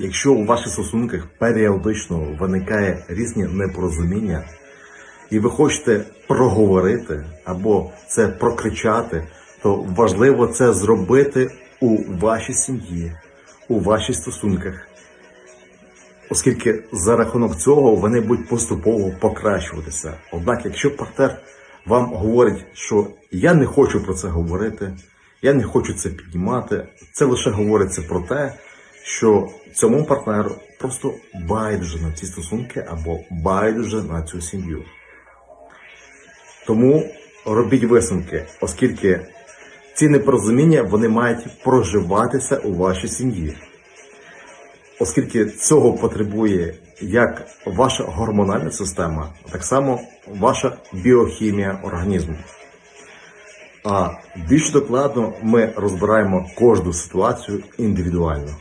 Якщо у ваших стосунках періодично виникає різні непорозуміння, і ви хочете проговорити або це прокричати, то важливо це зробити у вашій сім'ї, у ваших стосунках, оскільки за рахунок цього вони будуть поступово покращуватися. Однак, якщо партнер вам говорить, що я не хочу про це говорити, я не хочу це піднімати, це лише говориться про те, що цьому партнеру просто байдуже на ці стосунки або байдуже на цю сім'ю. Тому робіть висновки, оскільки ці непорозуміння вони мають проживатися у вашій сім'ї. Оскільки цього потребує як ваша гормональна система, так само ваша біохімія організму. А більш докладно ми розбираємо кожну ситуацію індивідуально.